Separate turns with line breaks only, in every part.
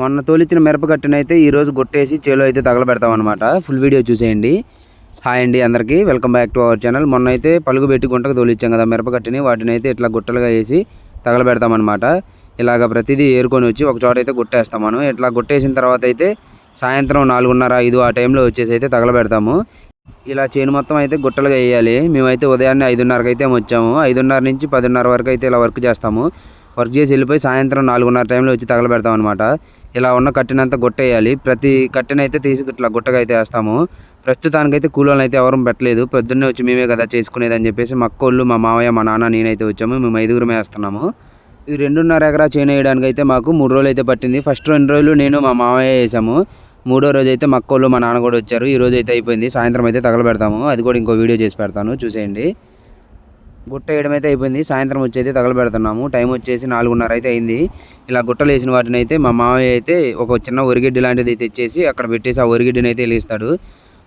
మొన్న తోలిచ్చిన మిరపకట్టునైతే ఈరోజు గుట్టేసి చేలో అయితే తగలబెడతాం అనమాట ఫుల్ వీడియో చూసేయండి. హాయ్ అండి అందరికీ. Welcome back to our channel మొన్న అయితే పలుగు పెట్టి గుంటకు తోలిచ్చాం కదా మిరపకట్టిని వాటిని అయితే ఇట్లా గుట్టలుగా వేసి తగలబెడతామన్నమాట. ఇలాగ ప్రతిదీ ఏరుకొని వచ్చి ఒక చోట అయితే గుట్టేస్తాం మనం. ఇట్లా గుట్టేసిన తర్వాత అయితే సాయంత్రం నాలుగున్నర ఐదు ఆ టైంలో వచ్చేసి అయితే తగలబెడతాము. ఇలా చేను మొత్తం అయితే గుట్టలుగా వేయాలి. మేమైతే ఉదయాన్నే ఐదున్నరకు అయితే వచ్చాము. ఐదున్నర నుంచి పదిన్నర వరకు అయితే ఇలా వర్క్ చేస్తాము. వర్క్ చేసి వెళ్ళిపోయి సాయంత్రం నాలుగున్నర టైంలో వచ్చి తగలబెడతాం అనమాట ఇలా ఉన్న కట్టినంత గుట్టేయాలి. ప్రతి కట్టెనైతే తీసి ఇట్లా గుట్టగా అయితే వేస్తాము. ప్రస్తుతానికైతే కూలోళ్ళు అయితే ఎవరూ పెట్టలేదు. పొద్దున్నే వచ్చి మేమే కదా చేసుకునేది అని చెప్పేసి మా అక్కోళ్ళు మా మామయ్య మా నాన్న నేనైతే వచ్చాము. మేము ఐదుగురమే వేస్తున్నాము. ఈ రెండున్నర ఎకరా చేను వేయడానికి అయితే మాకు మూడు రోజులు అయితే పట్టింది. ఫస్ట్ రెండు రోజులు నేను మా మామయ్య వేసాము. మూడో రోజు అయితే మా అక్కోళ్ళు మా నాన్న కూడా వచ్చారు. ఈ రోజు అయితే అయిపోయింది. సాయంత్రం అయితే తగలబెడతాము. అది కూడా ఇంకో వీడియో చేసి పెడతాను. చూసేయండి. గుట్ట వేయడం అయితే అయిపోయింది. సాయంత్రం వచ్చి అయితే తగలబెడుతున్నాము. టైం వచ్చేసి నాలుగున్నర అయితే అయింది. ఇలా గుట్టలు వేసిన వాటిని అయితే మా మామయ్య అయితే ఒక చిన్న ఒరిగిడ్డి లాంటిది తెచ్చేసి అక్కడ పెట్టేసి ఆ ఒరిగిడ్డిని అయితే వెలిగిస్తాడు.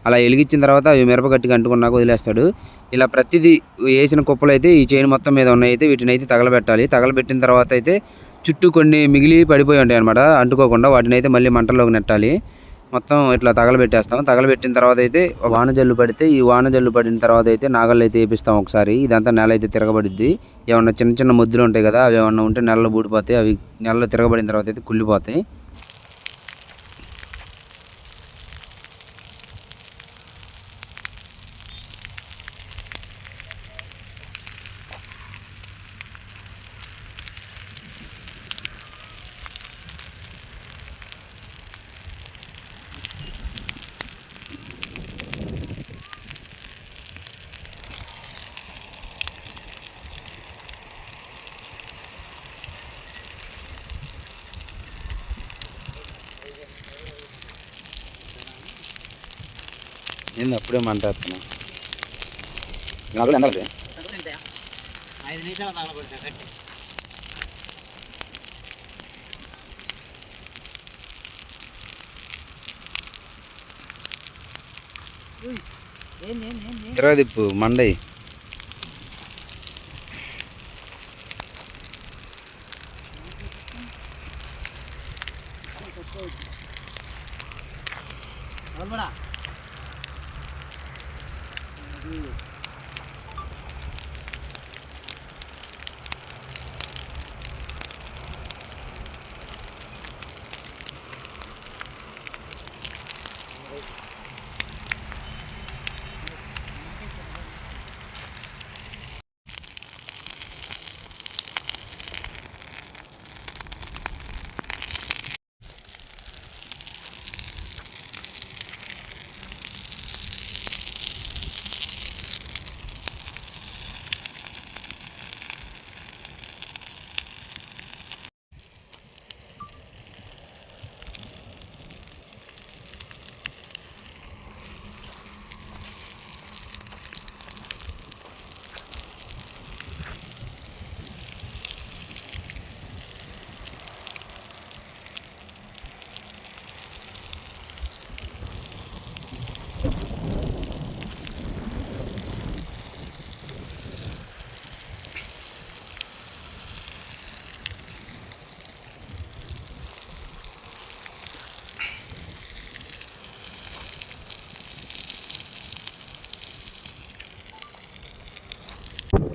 అలా వెలిగించిన తర్వాత అవి మిరపగట్టికి అంటుకున్నాక వదిలేస్తాడు. ఇలా ప్రతిదీ వేసిన కుప్పలు అయితే ఈ చైన్ మొత్తం మీద ఉన్నాయి అయితే వీటిని అయితే తగలబెట్టాలి. తగలబెట్టిన తర్వాత అయితే చుట్టూ కొన్ని మిగిలి పడిపోయి ఉంటాయి అనమాట అంటుకోకుండా వాటిని అయితే మళ్ళీ మంటల్లోకి నెట్టాలి. మొత్తం ఇట్లా తగలబెట్టేస్తాం తగలబెట్టిన తర్వాత అయితే వాన జల్లు పడితే ఈ వాన జల్లు పడిన తర్వాత అయితే నాగళ్ళు అయితే వేపిస్తాం ఒకసారి. ఇదంతా నెల అయితే తిరగబడిద్ది. ఏమన్నా చిన్న చిన్న ముద్దులు ఉంటాయి కదా అవి ఏమన్నా ఉంటే నెలలో బూడిపోతాయి. అవి నెలలో తిరగబడిన తర్వాత అయితే కుళ్ళిపోతాయి. ఏంది అప్పుడే మంట వేస్తున్నా నాకు ఎండాలి
ఐదు నిమిషాలు తగలబెడతా కట్టి ఏంది ఏంది ఏంది Mm.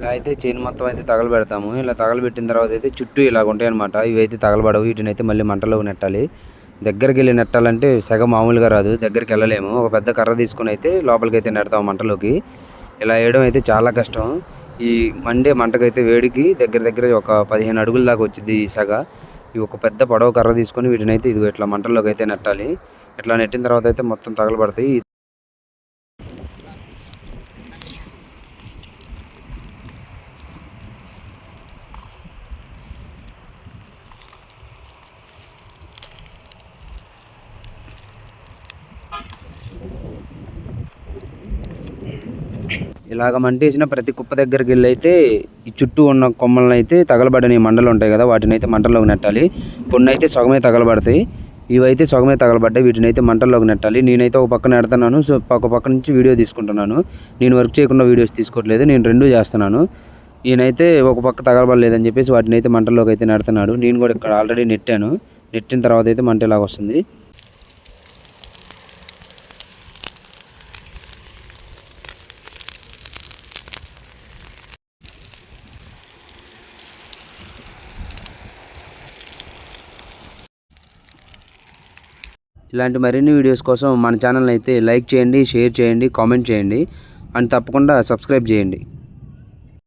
ఇలా అయితే చైన్ మొత్తం అయితే తగలబెడతాము. ఇలా తగలబెట్టిన తర్వాత అయితే చుట్టూ ఇలాగ ఉంటాయి అనమాట ఇవి అయితే తగలబడవు. వీటిని అయితే మళ్ళీ మంటలో నెట్టాలి. దగ్గరికి వెళ్ళి నెట్టాలంటే సెగ మామూలుగా రాదు. దగ్గరికి వెళ్ళలేము. ఒక పెద్ద కర్ర తీసుకుని అయితే లోపలికి అయితే నెడతాం మంటలోకి. ఇలా వేయడం అయితే చాలా కష్టం. ఈ మండే మంటకైతే వేడికి దగ్గర దగ్గర ఒక పదిహేను అడుగుల దాకా వచ్చింది ఈ సగ. ఈ ఒక పెద్ద పొడవ కర్ర తీసుకొని వీటిని అయితే ఇది ఇట్లా మంటల్లోకి అయితే నెట్టాలి. ఇట్లా నెట్టిన తర్వాత అయితే మొత్తం తగలబడతాయి. ఇలాగ మంటేసిన ప్రతి కుప్ప దగ్గరికి వెళ్ళి అయితే ఈ చుట్టూ ఉన్న కొమ్మలను అయితే తగలబడని మండలు ఉంటాయి కదా వాటిని అయితే మంటల్లోకి నెట్టాలి. పొన్నైతే అయితే సగమే తగలబడతాయి. ఇవైతే సగమే తగలబడ్డాయి వీటిని అయితే మంటల్లోకి నెట్టాలి. నేనైతే ఒక పక్కన నెడతాను సో ఒక పక్క నుంచి వీడియో తీసుకుంటున్నాను. నేను వర్క్ చేయకుండా వీడియోస్ తీసుకోవట్లేదు నేను రెండు చేస్తున్నాను. ఈయనైతే ఒక పక్క తగలబడలేదని చెప్పేసి వాటిని అయితే మంటల్లోకి అయితే నెడుతున్నాడు. నేను కూడా ఇక్కడ ఆల్రెడీ నెట్టాను. నెట్టిన తర్వాత అయితే మంట ఇలాగ వస్తుంది. ఇలాంటి మరిన్ని వీడియోస్ కోసం మన ఛానల్ అయితే లైక్ చేయండి షేర్ చేయండి కామెంట్ చేయండి. అండ్ తప్పకుండా సబ్స్క్రైబ్ చేయండి.